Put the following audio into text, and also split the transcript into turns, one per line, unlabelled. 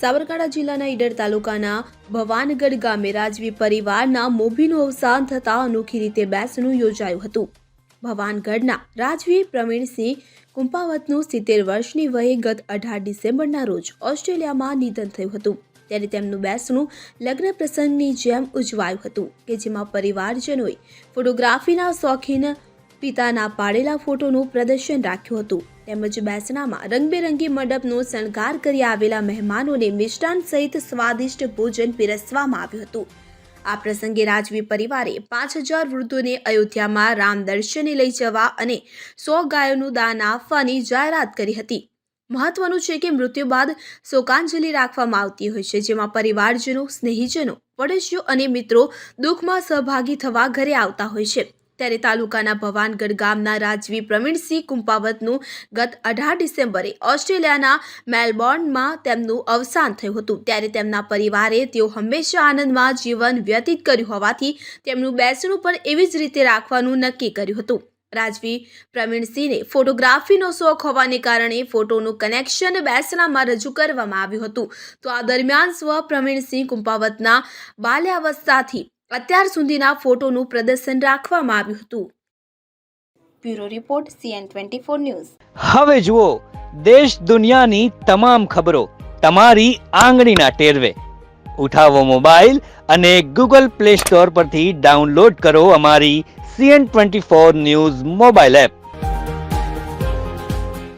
સાબરકાંઠા જિલ્લાના ઈડર તાલુકાના ભવાનગઢ ગામે રાજવી પરિવારના મોભીનું અવસાન થતાં અનોખી રીતે બેસણું યોજાયું હતું. ભવાનગઢના રાજવી પ્રવીણસિંહ કુંપાવતનું સિત્તેર વર્ષની વયે ગત અઢાર ડિસેમ્બરના રોજ ઓસ્ટ્રેલિયામાં નિધન થયું હતું. ત્યારે તેમનું બેસણું લગ્ન પ્રસંગની જેમ ઉજવાયું હતું કે જેમાં પરિવારજનોએ ફોટોગ્રાફીના શોખીન પિતાના પાડેલા ફોટોનું પ્રદર્શન રાખ્યું હતું. તેમજ બેસણામાં રંગબેરંગી મંડપનો શણગાર કરી આવેલા મહેમાનોને મિષ્ટાન સહિત સ્વાદિષ્ટ ભોજન પીરસવામાં આવ્યું હતું. આ પ્રસંગે રાજવી પરિવારે પાંચ હજાર વૃદ્ધોને અયોધ્યામાં રામ દર્શને લઈ જવા અને સો ગાયોનું દાન આપવાની જાહેરાત કરી હતી. મહત્વનું છે કે મૃત્યુ બાદ શોકાંજલિ રાખવામાં આવતી હોય છે, જેમાં પરિવારજનો, સ્નેહીજનો, પડોશીઓ અને મિત્રો દુઃખમાં સહભાગી થવા ઘરે આવતા હોય છે. ત્યારે તાલુકાના ભવાનગઢ ગામના રાજવી પ્રવીણસિંહ કુંપાવતનું ગત અઢાર ડિસેમ્બરે ઓસ્ટ્રેલિયાના મેલબોર્નમાં તેમનું અવસાન થયું હતું. ત્યારે તેમના પરિવારે તેઓ હંમેશા આનંદમાં જીવન વ્યતીત કર્યું હોવાથી તેમનું બેસણું પણ એવી જ રીતે રાખવાનું નક્કી કર્યું હતું. રાજવી પ્રવીણસિંહને ફોટોગ્રાફીનો શોખ હોવાને કારણે ફોટોનું કનેક્શન બેસણામાં રજૂ કરવામાં આવ્યું હતું. તો આ દરમિયાન સ્વ પ્રવીણસિંહ કુંપાવતના બાલ્યાવસ્થાથી અત્યાર સુધીના ફોટોનું પ્રદર્શન રાખવામાં આવ્યું હતું. Bureau report CN twenty four news.
હવે જુઓ દેશ દુનિયાની તમામ ખબરો તમારી આંગળીના ટેરવે. ઉઠાવો મોબાઈલ અને ગૂગલ પ્લે સ્ટોર પરથી ડાઉનલોડ કરો અમારી CN twenty four news mobile app.